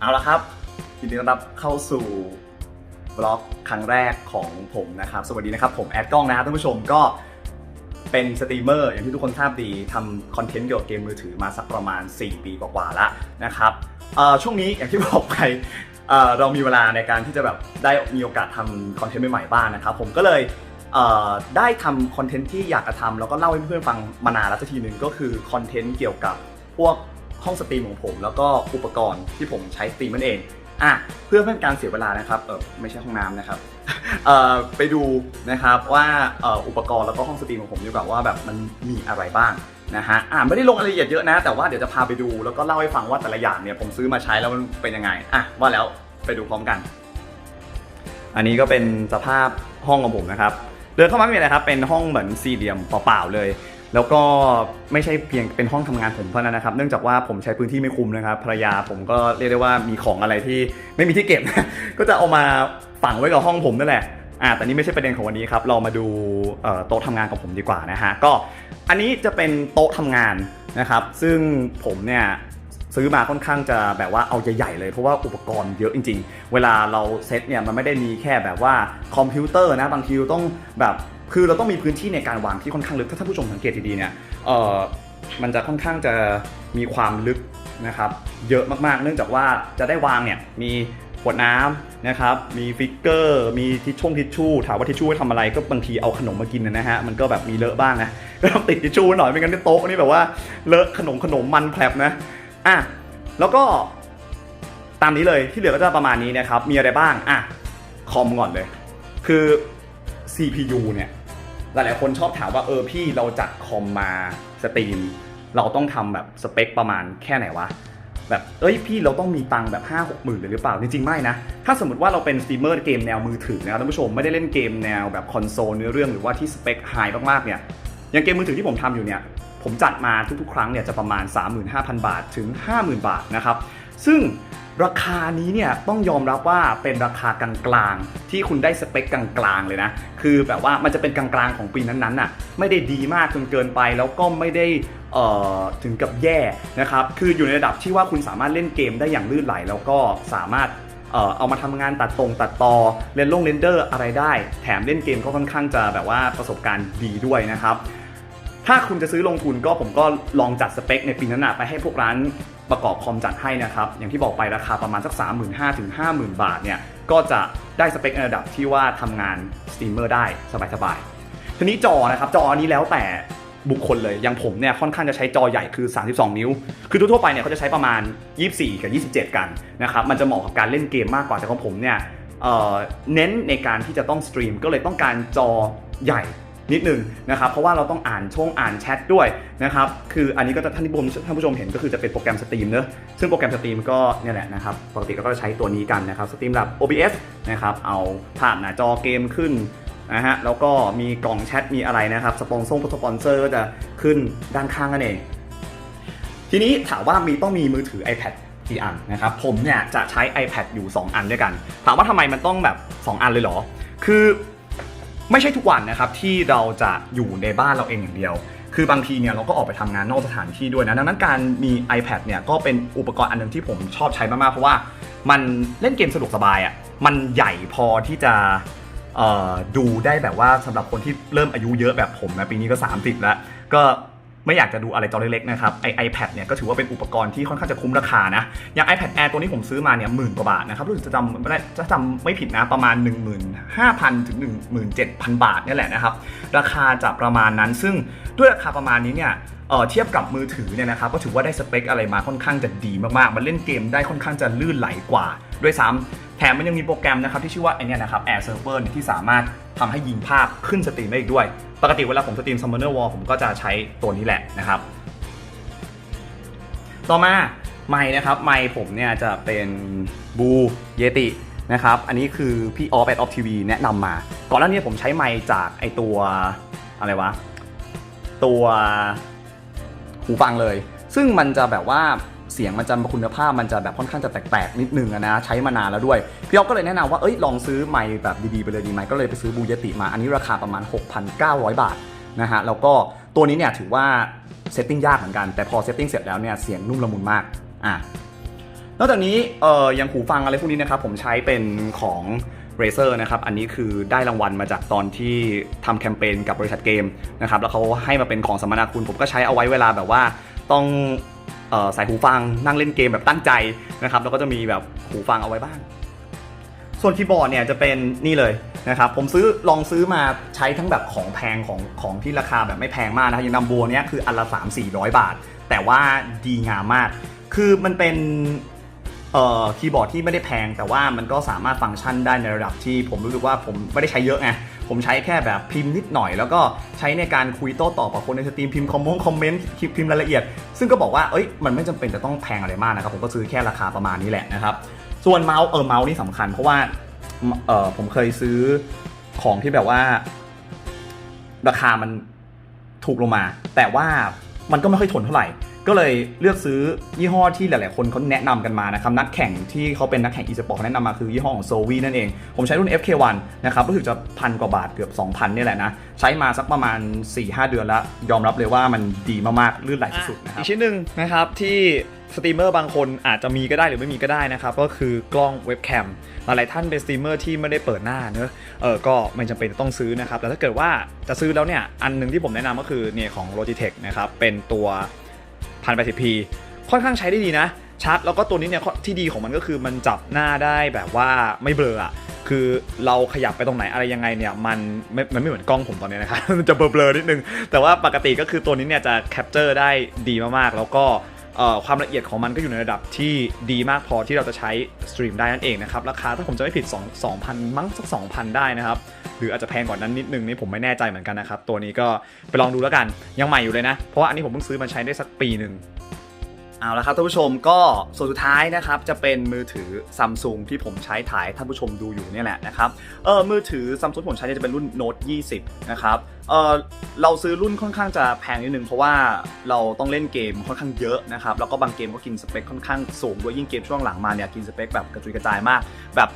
เอาละครับยินดีต้อนรับเข้าสู่บล็อกครั้งแรกของผมนะครับ สวัสดีนะครับ ผมแอดกล้องนะครับท่านผู้ชมก็เป็นสตรีมเมอร์อย่างที่ทุกคนทราบดีทำคอนเทนต์เกี่ยวกับเกมมือถือมาสักประมาณ 4 ปีกว่าๆแล้วนะครับช่วงนี้อย่างที่บอกไปเรามีเวลาในการที่จะแบบได้มีโอกาสทำคอนเทนต์ใหม่ๆบ้างนะครับ ผมก็เลยได้ทำคอนเทนต์ที่อยากจะทำแล้วก็เล่าให้เพื่อนๆฟังมานานแล้วสักทีหนึ่งก็คือคอนเทนต์เกี่ยวกับพวก ห้องสตรีมของผม แล้วก็อุปกรณ์ที่ผมใช้สตรีมนั่นเองอะเพื่อเพื่อเป็นการเสียเวลานะครับเออไม่ใช่ห้องน้ำนะครับเอ่อไปดูนะครับว่าเอ่ออุปกรณ์แล้วก็ห้องสตรีมของผมดีกว่าว่าแบบมันมีอะไรบ้างนะฮะอ่าไม่ได้ลงรายละเอียดเยอะนะ แต่ว่าเดี๋ยวจะพาไปดูแล้วก็เล่าให้ฟังว่าแต่ละอย่างเนี่ยผมซื้อมาใช้แล้วมันเป็นยังไงอะว่าแล้วไปดูพร้อมกัน อันนี้ก็เป็นสภาพห้องของผมนะครับเดินเข้ามาไม่มีอะไรครับเป็นห้องเหมือนสี่เหลี่ยมเปล่าๆเลย แล้วก็ไม่ใช่เพียงเป็นห้องทำงานผมเท่านั้นนะครับ เนื่องจากว่าผมใช้พื้นที่ไม่คุ้มนะครับภรรยาผมก็เรียกได้ว่ามีของอะไรที่ไม่มีที่เก็บ ก็จะเอามาฝังไว้กับห้องผมนั่นแหละอ่าแต่นี่ไม่ใช่ประเด็นของวันนี้ครับ เรามาดูโต๊ะทำงานของผมดีกว่านะฮะ ก็อันนี้จะเป็นโต๊ะทำงานนะครับ ซึ่งผมเนี่ยซื้อมาค่อนข้างจะแบบว่าเอาใหญ่ๆเลยเพราะว่าอุปกรณ์เยอะจริง ๆ เวลาเราเซตเนี่ยมันไม่ได้มีแค่แบบว่าคอมพิวเตอร์นะบางทีต้องแบบ คือเราต้องมีพื้นที่ในการวางที่ค่อนข้างลึก ถ้าท่านผู้ชมสังเกตดีๆเนี่ยเออมันจะค่อนข้างจะมีความลึกนะครับ เยอะมากๆ เนื่องจากว่าจะได้วางเนี่ยมีขวดน้ำนะครับ มีฟิกเกอร์ มีทิชช่งทิชชู่ ถามว่าทิชชู่ไว้ทำอะไร ก็บางทีเอาขนมมากินนะฮะ มันก็แบบมีเลอะบ้างนะ ก็ต้องติดทิชชู่หน่อย ไม่งั้นในโต๊ะนี่แบบว่าเลอะขนมขนมมันแผลบนะ อะ แล้วก็ตามนี้เลย ที่เหลือก็จะประมาณนี้นะครับ มีอะไรบ้าง อะ คอมก่อนเลย คือ CPU เนี่ย หลายๆคนชอบถามว่าเออพี่เราจัดคอมมาสตรีม เราต้องทำแบบสเปคประมาณแค่ไหนวะแบบเอ้ยพี่เราต้องมีตังแบบ5 6หกหมื่นเลยหรือเปล่า จริงๆ ไม่นะ ถ้าสมมติว่าเราเป็นสตรีมเมอร์เกมแนวมือถือนะครับท่านผู้ชมไม่ได้เล่นเกมแนวแบบคอนโซลเนื้อเรื่องหรือว่าที่สเปคไฮมากๆเนี่ยอย่างเกมมือถือที่ผมทำอยู่เนี่ยผมจัดมาทุกๆ ครั้งเนี่ยจะประมาณ 35,000 บาทถึง 50,000 บาทนะครับ ซึ่งราคานี้เนี่ยต้องยอมรับว่าเป็นราคากลางๆ ที่คุณได้สเปคกลางๆเลยนะ คือแบบว่ามันจะเป็นกลางๆของปีนั้นๆน่ะไม่ได้ดีมากจนเกินไปแล้วก็ไม่ได้ถึงกับแย่นะครับ คืออยู่ในระดับที่ว่าคุณสามารถเล่นเกมได้อย่างลื่นไหล แล้วก็สามารถเอามาทำงานตัดตรงตัดต่อเล่นลงเรนเดอร์อะไรได้ แถมเล่นเกมก็ค่อนข้างจะแบบว่าประสบการณ์ดีด้วยนะครับถ้าคุณจะซื้อลงทุนก็ผมก็ลองจัดสเปคในปีนั้นไปให้พวกร้าน ประกอบคอมจัดให้นะครับ อย่างที่บอกไปราคาประมาณสัก 3 5 0 0 0ถึง50,000 บาทเนี่ยก็จะได้สเปคในระดับที่ว่าทำงานสตรีมเมอร์ได้สบายๆ ทีนี้จอนะครับจออันนี้แล้วแต่บุคคลเลยอย่างผมเนี่ยค่อนข้างจะใช้จอใหญ่คือ 32 นิ้ว คือทั่วๆไปเนี่ยเขาจะใช้ประมาณ 24 กับ 27 กันนะครับมันจะเหมาะกับการเล่นเกมมากกว่าแต่ของผมเนี่ยเน้นในการที่จะต้องสตรีมก็เลยต้องการจอใหญ่ นิดหนึ่งนะครับเพราะว่าเราต้องอ่านช่วงอ่านแชทด้วยนะครับคืออันนี้ก็จะท่านผู้ชมท่านผู้ชมเห็นก็คือจะเป็นโปรแกรมสตรีมเนอะซึ่งโปรแกรมสตรีมก็เนี่ยแหละนะครับปกติเราก็จะใช้ตัวนี้กันนะครับสตรีมแบบ OBS นะครับเอาภาพหน้าจอเกมขึ้นนะฮะแล้วก็มีกล่องแชทมีอะไรนะครับสปอนเซอร์สปอนเซอร์ก็จะขึ้นด้านข้างนั่นเอง ทีนี้ถามว่ามีต้องมีมือถือ iPad กี่อันนะครับผมเนี่ยจะใช้ iPad อยู่ 2 อันด้วยกัน ถามว่าทำไมมันต้องแบบ 2 อันเลยเหรอ คือ ไม่ใช่ทุกวันนะครับที่เราจะอยู่ในบ้านเราเองอย่างเดียว คือบางทีเนี่ยเราก็ออกไปทำงานนอกสถานที่ด้วยนะดังนั้นการมี iPad เนี่ยก็เป็นอุปกรณ์อันหนึงที่ผมชอบใช้มากๆ เพราะว่ามันเล่นเกมสะดวกสบายอะ่ะมันใหญ่พอที่จะดูได้แบบว่าสำหรับคนที่เริ่มอายุเยอะแบบผมนะปีนี้ก็ 30 แล้วก็ ไม่อยากจะดูอะไรจอเล็กๆนะครับไอ iPad เนี่ยก็ถือว่าเป็นอุปกรณ์ที่ค่อนข้างจะคุ้มราคานะอย่าง iPad Air ตัวนี้ผมซื้อมาเนี่ยหมื่นกว่าบาทนะครับรู้สึกจะจำไม่ได้จะจำไม่ผิดนะประมาณ 15,000ถึง17,000 บาทนี่แหละนะครับราคาจะประมาณนั้นซึ่งด้วยราคาประมาณนี้เนี่ย เออเทียบกับมือถือเนี่ยนะครับก็ถือว่าได้สเปคอะไรมาค่อนข้างจะดีมากๆ มันเล่นเกมได้ค่อนข้างจะลื่นไหลกว่าด้วยซ้ำแถมมันยังมีโปรแกรมนะครับที่ชื่อว่าไอเนี่ยนะครับ Air Server เนี่ยที่สามารถทำให้ยิงภาพขึ้นสตรีมได้อีกด้วย ปกติเวลาผมสตรีม Summoner War ผมก็จะใช้ตัวนี้แหละนะครับ ต่อมาไมค์นะครับไมค์ผมเนี่ยจะเป็นบูเยตินะครับอันนี้คือพี่ออฟแอดออฟทีวีแนะนำมา ก่อนหน้านี้ผมใช้ไมค์จากไอตัวอะไรวะตัว หูฟังเลย ซึ่งมันจะแบบว่าเสียงมันจะคุณภาพมันจะแบบค่อนข้างจะแตกๆนิดนึงนะใช้มานานแล้วด้วย พี่ออฟก็เลยแนะนำว่าเอ้ยลองซื้อไมค์แบบดีๆไปเลยดีไหมก็เลยไปซื้อบูเยติมาอันนี้ราคาประมาณ 6,900 บาทนะฮะแล้วก็ตัวนี้เนี่ยถือว่าเซตติ้งยากเหมือนกันแต่พอเซตติ้งเสร็จแล้วเนี่ยเสียงนุ่มละมุนมากอะนอกจากนี้เอ่อยังหูฟังอะไรพวกนี้นะครับผมใช้เป็นของ Razer นะครับอันนี้คือได้รางวัลมาจากตอนที่ทำแคมเปญกับบริษัทเกมนะครับแล้วเขาให้มาเป็นของสมนาคุณผมก็ใช้เอาไว้เวลาแบบว่าต้องออใส่หูฟังนั่งเล่นเกมแบบตั้งใจนะครับแล้วก็จะมีแบบหูฟังเอาไว้บ้าง ส่วนคีย์บอร์ดเนี่ยจะเป็นนี่เลยนะครับผมซื้อลองซื้อมาใช้ทั้งแบบของแพงของของที่ราคาแบบไม่แพงมากนะครับอย่างนัมโบเนี้ยคืออันละ3 4 0 0 บาท แต่ว่าดีงามมาก คือมันเป็น คีย์บอร์ดที่ไม่ได้แพง แต่ว่ามันก็สามารถฟังก์ชันได้ในระดับที่ผมรู้สึกว่าผมไม่ได้ใช้เยอะไงผมใช้แค่แบบพิมพ์นิดหน่อย แล้วก็ใช้ในการคุยโต้ตอบกับคนในสตรีมพิมพ์คอมมงคอมเมนต์พิมพ์รายละเอียด ซึ่งก็บอกว่าเอ้ยมันไม่จำเป็นจะต้องแพงอะไรมากนะครับผมก็ซื้อแค่ราคาประมาณนี้แหละนะครับส่วนเมาส์เออเมาส์นี่สำคัญ เพราะว่าเออผมเคยซื้อของที่แบบว่า ราคามันถูกลงมา แต่ว่ามันก็ไม่ค่อยทนเท่าไหร่ ก็เลยเลือกซื้อยี่ห้อที่หลาย ๆ คนเขาแนะนำกันมานะครับนักแข่งที่เขาเป็นนักแข่ง e-sport เขาแนะนำมาคือยี่ห้อของ Sovi นั่นเอง ผมใช้รุ่น FK1 นะครับรู้สึกจะพันกว่าบาทเกือบ 2,000นี่แหละนะ ใช้มาสักประมาณ 4-5 เดือนแล้ว ยอมรับเลยว่ามันดีมาก ๆ ลื่นไหลสุด ๆ นะครับ อีกชิ้นหนึ่งนะครับที่สตรีมเมอร์บางคนอาจจะมีก็ได้หรือไม่มีก็ได้นะครับ ก็คือกล้องเว็บแคมหลายท่านเป็นสตรีมเมอร์ที่ไม่ได้เปิดหน้าเนอะเออก็ไม่จำเป็นต้องซื้อนะครับแต่ถ้าเกิดว่าจะซื้อแล้วเนี่ยอันหนึ่งที่ผมแนะนำก็คือเนี่ยของ Logitech นะครับเป็นตัว 1080p ค่อนข้างใช้ได้ดีนะ ชัดแล้วก็ตัวนี้เนี่ยที่ดีของมันก็คือมันจับหน้าได้แบบว่าไม่เบลออะคือเราขยับไปตรงไหนอะไรยังไงเนี่ยมันไม่มันไม่เหมือนกล้องผมตอนนี้นะครับมันจะเบลอๆนิดนึง แต่ว่าปกติก็คือตัวนี้เนี่ยจะแคปเจอร์ได้ดีมากๆ แล้วก็ความละเอียดของมันก็อยู่ในระดับที่ดีมากพอที่เราจะใช้สตรีมได้นั่นเองนะครับ ราคาถ้าผมจะไม่ผิด 2 2,000 มั้งสัก 2,000 ได้นะครับ รืออาจจะแพงกว่านั้นนิดนึงนี่ผมไม่แน่ใจเหมือนกันนะครับ ตัวนี้ก็ไปลองดูแล้วกันยังใหม่อยู่เลยนะ เพราะว่าอันนี้ผมเพิ่งซื้อมาใช้ได้สักปีหนึ่งเอาละครับท่านผู้ชมก็ส่วนสุดท้ายนะครับจะเป็นมือถือซัมซุงที่ผมใช้ถ่ายท่านผู้ชมดูอยู่เนี่ยแหละนะครับเออมือถือซัมซุงผมใช้เนี่ยจะเป็นรุ่น Note 20 นะครับเออเราซื้อรุ่นค่อนข้างจะแพงนิดนึงเพราะว่าเราต้องเล่นเกมค่อนข้างเยอะนะครับแล้วก็บางเกมก็กินสเปคค่อนข้างสูงด้วยยิ่งเกมช่วงหลังมาเนี่ยกินสเปคแบบกระจุยกระจายมากแบบ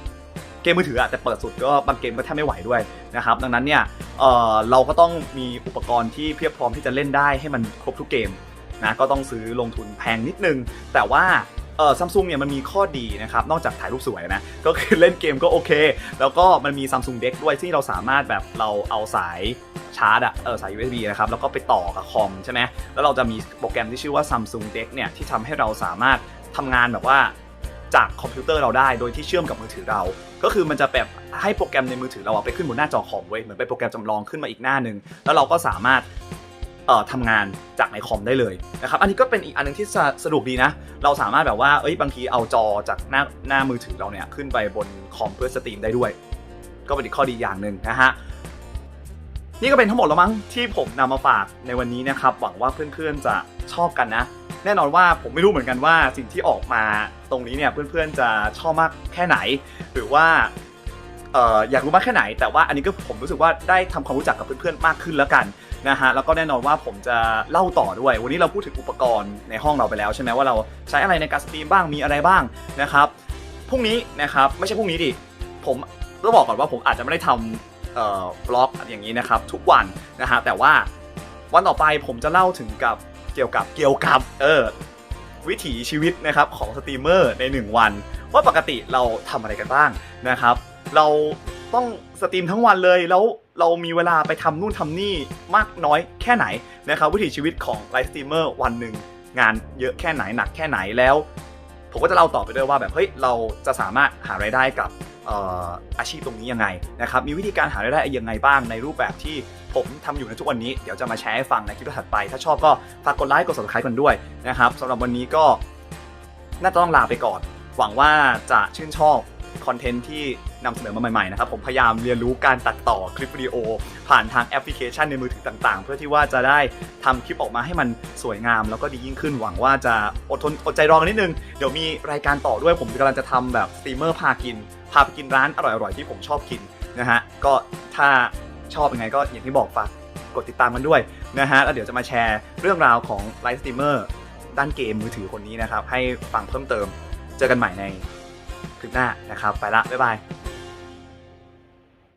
เกมมือถืออะแต่เปิดสุดก็บางเกมก็แทบไม่ไหวด้วยนะครับดังนั้นเนี่ยเออเราก็ต้องมีอุปกรณ์ที่เพียบพร้อมที่จะเล่นได้ให้มันครบทุกเกมนะก็ต้องซื้อลงทุนแพงนิดนึง แต่ว่าเออซัมซุงเนี่ยมันมีข้อดีนะครับ นอกจากถ่ายรูปสวยนะ ก็คือเล่นเกมก็โอเค แล้วก็มันมี Samsung Deck ด้วยที่เราสามารถแบบเราเอาสายชาร์จอะเออสาย USB นะครับ แล้วก็ไปต่อกับคอมใช่ไหมแล้วเราจะมีโปรแกรมที่ชื่อว่า Samsung Deck เนี่ย ที่ทำให้เราสามารถทำงานแบบว่า จากคอมพิวเตอร์เราได้โดยที่เชื่อมกับมือถือเรา ก็คือมันจะแบบให้โปรแกรมในมือถือเราไปขึ้นบนหน้าจอคอมเว้ยเหมือนเป็นโปรแกรมจำลองขึ้นมาอีกหน้าหนึ่งแล้วเราก็สามารถเอ่อทำงานจากในคอมได้เลยนะครับอันนี้ก็เป็นอีกอันหนึงที่สะสะดวกดีนะ เราสามารถแบบว่าเอ้ยบางทีเอาจอจากหน้าหน้ามือถือเราเนี่ยขึ้นไปบนคอมเพื่อสตรีมได้ด้วย ก็เป็นอีกข้อดีอย่างหนึ่งนะฮะนี่ก็เป็นทั้งหมดแล้วมั้งที่ผมนำมาฝากในวันนี้นะครับหวังว่าเพื่อนๆจะชอบกันนะ แน่นอนว่าผมไม่รู้เหมือนกันว่าสิ่งที่ออกมาตรงนี้เนี่ยเพื่อนๆจะชอบมากแค่ไหน หรือว่าอยากรู้มากแค่ไหน แต่ว่าอันนี้ก็ผมรู้สึกว่าได้ทำความรู้จักกับเพื่อนๆมากขึ้นแล้วกันนะฮะแล้วก็แน่นอนว่าผมจะเล่าต่อด้วย วันนี้เราพูดถึงอุปกรณ์ในห้องเราไปแล้วใช่ไหมว่าเราใช้อะไรในการสตรีมบ้างมีอะไรบ้างนะครับพรุ่งนี้นะครับไม่ใช่พรุ่งนี้ดิผมต้องบอกก่อนว่าผมอาจจะไม่ได้ทำเอ่อบล็อกอย่างนี้นะครับทุกวันนะฮะแต่ว่าวันต่อไปผมจะเล่าถึงกับ กี่ยวกับเกี่ยวกับเออวิถีชีวิตนะครับของสตรีมเมอร์ใน 1 วัน ว่าปกติเราทำอะไรกันบ้างนะครับ เราต้องสตรีมทั้งวันเลยแล้วเรามีเวลาไปทำนู่นทำนี่มากน้อยแค่ไหนนะครับวิถีชีวิตของไลฟ์สตรีมเมอร์วันหนึ่งงานเยอะแค่ไหนหนักแค่ไหนแล้ว ผมก็จะเล่าต่อไปด้วยว่าแบบเฮ้ยเราจะสามารถหารายได้กับเอ่ออาชีพตรงนี้ยังไงนะครับมีวิธีการหารายได้ยังไงบ้างในรูปแบบที่ ผมทำอยู่ในทุกวันนี้ เดี๋ยวจะมาแชร์ให้ฟังในคลิปถัดไป ถ้าชอบก็ฝากกดไลค์กด subscribe กันด้วยนะครับสำหรับวันนี้ก็น่าจะต้องลาไปก่อน หวังว่าจะชื่นชอบคอนเทนต์ที่นำเสนอมาใหม่ๆนะครับผมพยายามเรียนรู้การตัดต่อคลิปวิดีโอ ผ่านทางแอปพลิเคชันในมือถือต่างๆ เพื่อที่ว่าจะได้ทำคลิปออกมาให้มันสวยงาม แล้วก็ดียิ่งขึ้นหวังว่าจะอดทนอดใจรอกันนิดนึง เดี๋ยวมีรายการต่อด้วยผมกำลังจะทำแบบสตรีมเมอร์พากิน พาไปกินร้านอร่อยๆที่ผมชอบกินนะฮะก็ถ้า ชอบยังไงก็อย่างที่บอกฝากกดติดตามกันด้วยนะฮะแล้วเดี๋ยวจะมาแชร์เรื่องราวของไลฟ์สตรีมเมอร์ด้านเกมมือถือคนนี้นะครับ ให้ฟังเพิ่มเติมเจอกันใหม่ในคลิปหน้านะครับ ไปละ บ๊ายบาย